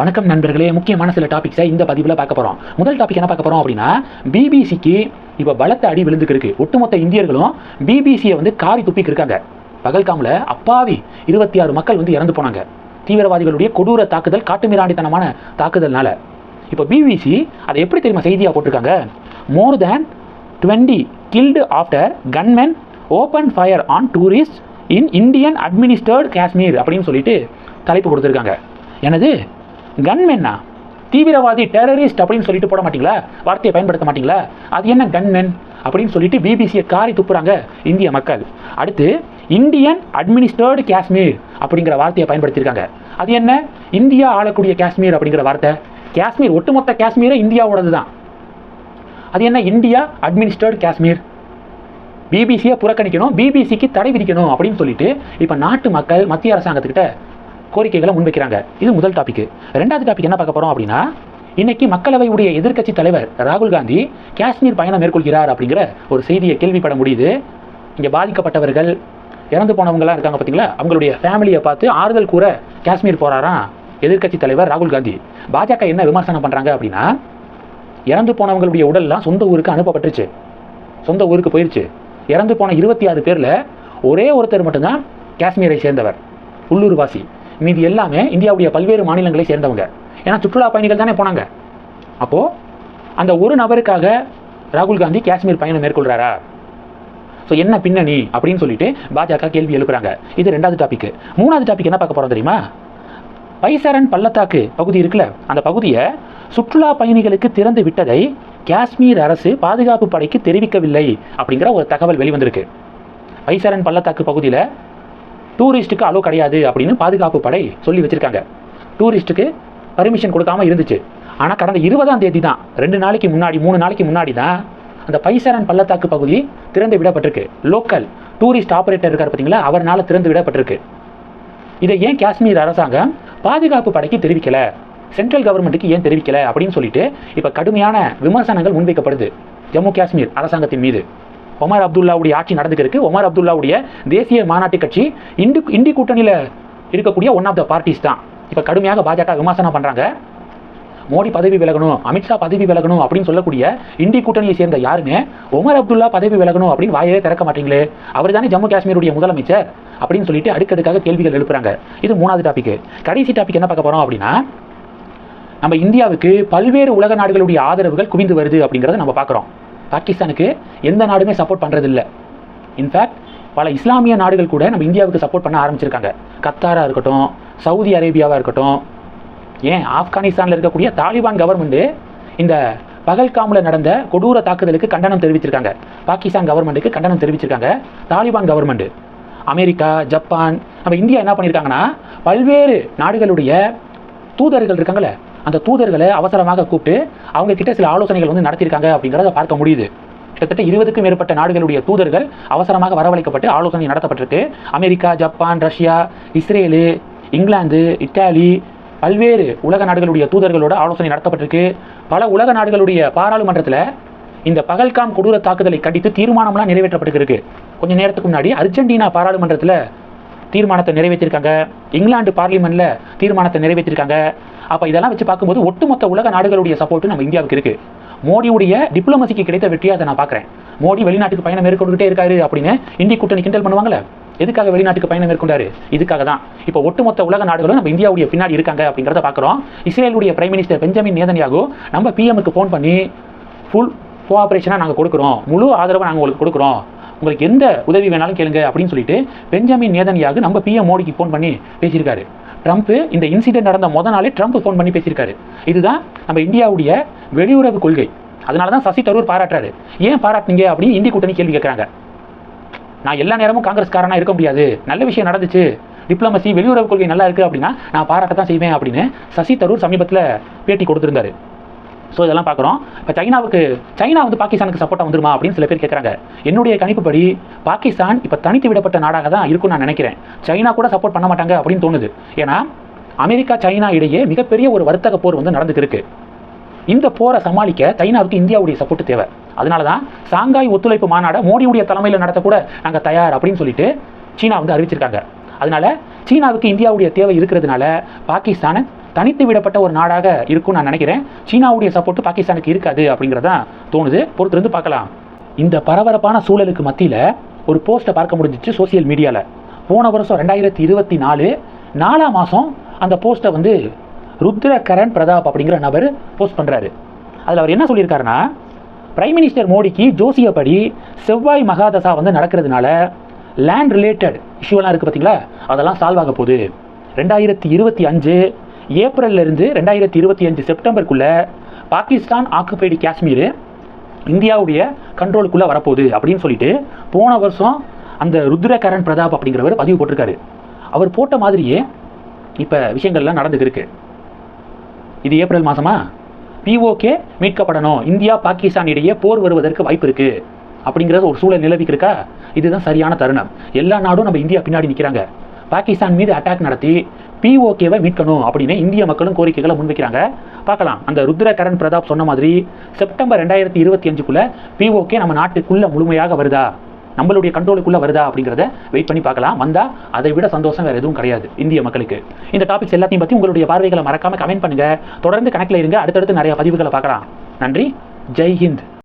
வணக்கம் நண்பர்களே முக்கியமான சில டாபிக்ஸை இந்த பதிவில் பார்க்க போகிறோம் முதல் டாபிக் என்ன பார்க்க போகிறோம் அப்படின்னா பிபிசிக்கு இப்போ பலத்த அடி விழுந்துக்கு இருக்கு. ஒட்டுமொத்த இந்தியர்களும் பிபிசியை வந்து காரி துப்பிக்கு இருக்காங்க. பகல்காமில் அப்பாவி இருபத்தி ஆறு மக்கள் வந்து இறந்து போனாங்க. தீவிரவாதிகளுடைய கொடூர தாக்குதல் காட்டுமிராண்டித்தனமான தாக்குதல்னால. இப்போ பிபிசி அதை எப்படி தெரியுமா செய்தியாக போட்டிருக்காங்க? More than twenty killed after gunmen open fire on tourist in Indian administered Kashmir அப்படின்னு சொல்லிட்டு தலைப்பு கொடுத்துருக்காங்க. எனது கன்மென்னா தீவிரவாதி டெரரிஸ்ட் அப்படின்னு சொல்லிட்டு போட மாட்டீங்களா? வார்த்தையை பயன்படுத்த மாட்டீங்களா? அது என்ன கன்மென் அப்படின்னு சொல்லிட்டு பிபிசியை காரி துப்புறாங்க இந்திய மக்கள். அடுத்து இந்தியன் அட்மினிஸ்டர்டு காஷ்மீர் அப்படிங்கிற வார்த்தையை பயன்படுத்தியிருக்காங்க. அது என்ன? இந்தியா ஆளக்கூடிய காஷ்மீர் அப்படிங்கிற வார்த்தை. காஷ்மீர் ஒட்டுமொத்த காஷ்மீரே இந்தியாவோடது தான் அது என்ன? இந்தியா அட்மினிஸ்டர்டு காஷ்மீர் பிபிசியை புறக்கணிக்கணும் பிபிசிக்கு தடை விதிக்கணும் அப்படின்னு சொல்லிட்டு இப்போ நாட்டு மக்கள் மத்திய அரசாங்கத்துக்கிட்ட கோரிக்கைகளை முன்வைக்கிறாங்க. இது முதல் டாபிக் ரெண்டாவது டாபிக் என்ன பார்க்க போகிறோம் அப்படின்னா இன்னைக்கு மக்களவையுடைய எதிர்க்கட்சி தலைவர் ராகுல் காந்தி காஷ்மீர் பயணம் மேற்கொள்கிறார் அப்படிங்கிற ஒரு செய்தியை கேள்விப்பட முடியுது. இங்கே பாதிக்கப்பட்டவர்கள் இறந்து போனவங்களாம் இருக்காங்க பார்த்தீங்களா? அவங்களுடைய ஃபேமிலியை பார்த்து ஆறுதல் கூற காஷ்மீர் போறாராம் எதிர்க்கட்சி தலைவர் ராகுல் காந்தி. பாஜக என்ன விமர்சனம் பண்ணுறாங்க அப்படின்னா இறந்து போனவங்களுடைய உடல்லாம் சொந்த ஊருக்கு அனுப்பப்பட்டுருச்சு. சொந்த ஊருக்கு போயிருச்சு. இறந்து போன இருபத்தி ஆறு பேரில் ஒரே ஒருத்தர் மட்டும்தான் காஷ்மீரை சேர்ந்தவர். உள்ளூர்வாசி. மீதி எல்லாமே இந்தியாவுடைய பல்வேறு மாநிலங்களை சேர்ந்தவங்க. ஏன்னா சுற்றுலா பயணிகள் தானே போனாங்க. அப்போது அந்த ஒரு நபருக்காக ராகுல் காந்தி காஷ்மீர் பயணம் மேற்கொள்கிறாரா ஸோ என்ன பின்னணி அப்படின்னு சொல்லிட்டு பாஜக கேள்வி எழுப்புறாங்க. இது ரெண்டாவது டாபிக் மூணாவது டாபிக் என்ன பார்க்க போகிறோம் தெரியுமா? பைசரன் பள்ளத்தாக்கு பகுதி இருக்குல்ல அந்த பகுதியை சுற்றுலா பயணிகளுக்கு திறந்து விட்டதை காஷ்மீர் அரசு பாதுகாப்பு படைக்கு தெரிவிக்கவில்லை அப்படிங்கிற ஒரு தகவல் வெளிவந்திருக்கு. பைசரன் பள்ளத்தாக்கு பகுதியில் டூரிஸ்ட்டுக்கு அலோ கிடையாது அப்படின்னு பாதுகாப்பு படை சொல்லி வச்சிருக்காங்க. டூரிஸ்ட்டுக்கு பர்மிஷன் கொடுக்காம இருந்துச்சு. ஆனால் கடந்த இருபதாம் தேதி தான் ரெண்டு நாளைக்கு முன்னாடி மூணு நாளைக்கு முன்னாடி தான் அந்த பைசாரன் பள்ளத்தாக்கு பகுதி திறந்து விடப்பட்டிருக்கு. லோக்கல் டூரிஸ்ட் ஆப்ரேட்டர் இருக்கார் பார்த்தீங்களா அவர்னால திறந்து விடப்பட்டிருக்கு. இதை ஏன் காஷ்மீர் அரசாங்கம் பாதுகாப்பு படைக்கு தெரிவிக்கலை? சென்ட்ரல் கவர்மெண்ட்டுக்கு ஏன் தெரிவிக்கலை? அப்படின்னு சொல்லிட்டு இப்போ கடுமையான விமர்சனங்கள் முன்வைக்கப்படுது. ஜம்மு காஷ்மீர் அரசாங்கத்தின் மீது. ஒமர் அப்துல்லாவுடைய ஆட்சி நடந்துக்கு இருக்கு ஒமர் அப்துல்லாவுடைய தேசிய மாநாட்டு கட்சி இண்டு இண்டி கூட்டணியில் இருக்கக்கூடிய ஒன் ஆஃப் த பார்ட்டிஸ் தான். இப்போ கடுமையாக பாஜக விமர்சனம் பண்ணுறாங்க மோடி பதவி விலகணும் அமித்ஷா பதவி விலகணும் அப்படின்னு சொல்லக்கூடிய இந்தி கூட்டணியை சேர்ந்த யாருமே ஒமர் அப்துல்லா பதவி விலகணும் அப்படின்னு வாயே திறக்க மாட்டீங்களே. அவர் தானே ஜம்மு காஷ்மீருடைய முதலமைச்சர் அப்படின்னு சொல்லிட்டு அடுக்கடுக்காக கேள்விகள் எழுப்புறாங்க. இது மூணாவது டாபிக் கடைசி டாபிக் என்ன பார்க்க போறோம் அப்படின்னா நம்ம இந்தியாவுக்கு பல்வேறு உலக நாடுகளுடைய ஆதரவுகள் குவிந்து வருது அப்படிங்கிறத நம்ம பார்க்குறோம். பாகிஸ்தானுக்கு எந்த நாடுமே சப்போர்ட் பண்ணுறதில்ல இன்ஃபேக்ட் பல இஸ்லாமிய நாடுகள் கூட நம்ம இந்தியாவுக்கு சப்போர்ட் பண்ண ஆரம்பிச்சிருக்காங்க. கத்தாராக இருக்கட்டும் சவுதி அரேபியாவாக இருக்கட்டும் ஏன் ஆப்கானிஸ்தானில் இருக்கக்கூடிய தாலிபான் கவர்மெண்ட்டு இந்த பகல்காமில் நடந்த கொடூர தாக்குதலுக்கு கண்டனம் தெரிவிச்சிருக்காங்க. பாகிஸ்தான் கவர்மெண்ட்டுக்கு கண்டனம் தெரிவிச்சிருக்காங்க. தாலிபான் கவர்மெண்ட்டு அமெரிக்கா ஜப்பான் நம்ம இந்தியா என்ன பண்ணியிருக்காங்கன்னா பல்வேறு நாடுகளுடைய தூதர்கள் இருக்காங்களே அந்த தூதர்களை அவசரமாக கூப்பிட்டு அவங்க கிட்ட சில ஆலோசனைகள் வந்து நடத்தியிருக்காங்க அப்படிங்கிறத பார்க்க முடியுது. கிட்டத்தட்ட இருபதுக்கும் மேற்பட்ட நாடுகளுடைய தூதர்கள் அவசரமாக வரவழைக்கப்பட்டு ஆலோசனை நடத்தப்பட்டிருக்கு. America Japan Russia Israel England Italy பல்வேறு உலக நாடுகளுடைய தூதர்களோட ஆலோசனை நடத்தப்பட்டிருக்கு. பல உலக நாடுகளுடைய பாராளுமன்றத்தில் இந்த பகல்காம் கொடூர தாக்குதலை கண்டித்து தீர்மானம்லாம் நிறைவேற்றப்பட்டிருக்கு. கொஞ்ச நேரத்துக்கு முன்னாடி அர்ஜென்டினா பாராளுமன்றத்தில் தீர்மானத்தை நிறைவேற்றிருக்காங்க. இங்கிலாந்து பார்லிமெண்ட்ல தீர்மானத்தை நிறைவேற்றிருக்காங்க. அப்போ இதெல்லாம் வச்சு பார்க்கும்போது ஒட்டுமொத்த உலக நாடுகளுடைய சப்போர்ட் நம்ம இந்தியாவுக்கு இருக்கு. மோடியுடைய டிப்ளமசிக்கு கிடைத்த வெற்றியாக அதை நான் பார்க்குறேன். மோடி வெளிநாட்டுக்கு பயணம் மேற்கொண்டுகிட்டே இருக்காரு அப்படின்னு இந்தி கூட்டணி கிண்டல் பண்ணுவாங்களே எதுக்காக வெளிநாட்டுக்கு பயணம் மேற்கொண்டாரு? இதுக்காக தான். இப்போ ஒட்டுமொத்த உலக நாடுகளும் நம்ம இந்தியாவுடைய பின்னாடி இருக்காங்க அப்படிங்கிறத பார்க்குறோம். இஸ்ரேலுடைய பிரைம் மினிஸ்டர் பெஞ்சமின் நேதன்யாகு நம்ம பிஎம்க்கு ஃபோன் பண்ணி ஃபுல் கோஆப்ரேஷனாக நாங்கள் கொடுக்குறோம். முழு ஆதரவை நாங்கள் உங்களுக்கு கொடுக்குறோம். உங்களுக்கு எந்த உதவி வேணாலும் கேளுங்க அப்படின்னு சொல்லிட்டு பெஞ்சமின் நேதனியாக நம்ம பிஎம் மோடிக்கு ஃபோன் பண்ணி பேசியிருக்காரு. ட்ரம்ப் இந்த இன்சிடென்ட் நடந்த முத நாளே ட்ரம்ப் ஃபோன் பண்ணி பேசியிருக்காரு. இதுதான் நம்ம இந்தியாவுடைய வெளியுறவு கொள்கை. அதனால தான் சசி தரூர் பாராட்டுறாரு. ஏன் பாராட்டுனீங்க அப்படின்னு இந்தி கூட்டணி கேள்வி கேட்குறாங்க நான் எல்லா நேரமும் காங்கிரஸ்காரனா இருக்க முடியாது. நல்ல விஷயம் நடந்துச்சு. டிப்ளமசி வெளியுறவு கொள்கை நல்லா இருக்கு அப்படின்னா நான் பாராட்ட தான் செய்வேன் அப்படின்னு சசி தரூர் சமீபத்தில் பேட்டி கொடுத்துருந்தாரு. ஸோ இதெல்லாம் பார்க்குறோம். இப்போ சைனாவுக்கு சைனா வந்து பாகிஸ்தானுக்கு சப்போர்ட்டாக வந்துருமா அப்படின்னு சில பேர் கேட்குறாங்க என்னுடைய கணிப்புப்படி பாகிஸ்தான் இப்போ தனித்து விடப்பட்ட நாடாக தான் இருக்கும்னு நான் நினைக்கிறேன். சைனா கூட சப்போர்ட் பண்ண மாட்டாங்க அப்படின்னு தோணுது. ஏன்னா அமெரிக்கா சைனா இடையே மிகப்பெரிய ஒரு வர்த்தக போர் வந்து நடந்துட்டு இருக்கு. இந்த போரை சமாளிக்க சைனாவுக்கு இந்தியாவுடைய சப்போர்ட் தேவை. அதனால தான் சாங்காய் ஒத்துழைப்பு மாநாடை மோடியுடைய தலைமையில் நடத்தக்கூட நாங்கள் தயார் அப்படின்னு சொல்லிட்டு சீனா வந்து அறிவிச்சிருக்காங்க. அதனால சீனாவுக்கு இந்தியாவுடைய தேவை இருக்கிறதுனால பாகிஸ்தானை தனித்து விடப்பட்ட ஒரு நாடாக இருக்கும்னு நான் நினைக்கிறேன். சீனாவுடைய சப்போர்ட் பாகிஸ்தானுக்கு இருக்காது அப்படிங்கிறதா தோணுது. பொறுத்திருந்து பார்க்கலாம். இந்த பரபரப்பான சூழலுக்கு மத்தியில் ஒரு போஸ்ட்டை பார்க்க முடிஞ்சிச்சு சோசியல் மீடியாவில் போன வருஷம் ரெண்டாயிரத்தி இருபத்தி நாலு நாலாம் மாதம் அந்த போஸ்ட்டை வந்து ருத்ர கரண் பிரதாப் அப்படிங்கிற நபர் போஸ்ட் பண்ணுறாரு அதில் அவர் என்ன சொல்லியிருக்காருன்னா பிரைம் மினிஸ்டர் மோடிக்கு ஜோசியப்படி செவ்வாய் மகாதசா வந்து நடக்கிறதுனால லேண்ட் ரிலேட்டட் இஷ்யூலாம் இருக்குது பார்த்தீங்களா அதெல்லாம் சால்வ் ஆக போகுது. ரெண்டாயிரத்தி இருபத்தி அஞ்சு ஏப்ரல்லேருந்து ரெண்டாயிரத்தி இருபத்தி அஞ்சு செப்டம்பருக்குள்ளே பாகிஸ்தான் ஆக்குபைடு காஷ்மீர் இந்தியாவுடைய கண்ட்ரோலுக்குள்ளே வரப்போகுது அப்படின்னு சொல்லிட்டு போன வருஷம் அந்த ருத்ரகரன் பிரதாப் அப்படிங்கிறவர் பதிவு போட்டிருக்காரு. அவர் போட்ட மாதிரியே இப்போ விஷயங்கள்லாம் நடந்துக்கிருக்கு இது ஏப்ரல் மாதமா பிஓகே மீட்கப்படணும். இந்தியா பாகிஸ்தான் இடையே போர் வருவதற்கு வாய்ப்பு இருக்குது அப்படிங்கிறது ஒரு சூழல் நிலவிக்கு இருக்கா? இதுதான் சரியான தருணம். எல்லா நாடும் நம்ம இந்தியா பின்னாடி நிற்கிறாங்க பாகிஸ்தான் மீது அட்டாக் நடத்தி பிஓகேவை மீட்கணும் அப்படின்னு இந்திய மக்களும் கோரிக்கைகளை முன்வைக்கிறாங்க. பார்க்கலாம். அந்த ருத்ர கரண் பிரதாப் சொன்ன மாதிரி செப்டம்பர் ரெண்டாயிரத்தி இருபத்தி அஞ்சுக்குள்ள பிஓகே நம்ம நாட்டுக்குள்ள முழுமையாக வருதா? நம்மளுடைய கண்ட்ரோலுக்குள்ள வருதா அப்படிங்கிறத வெயிட் பண்ணி பார்க்கலாம். வந்தா அதை விட சந்தோஷம் வேற எதுவும் கிடையாது இந்திய மக்களுக்கு. இந்த டாபிக்ஸ் எல்லாத்தையும் பத்தி உங்களுடைய பார்வைகளை மறக்காம கமெண்ட் பண்ணுங்க. தொடர்ந்து கணக்கில் இருங்க. அடுத்தடுத்து நிறைய பதிவுகளை பார்க்கலாம். நன்றி. ஜெய் ஹிந்த்.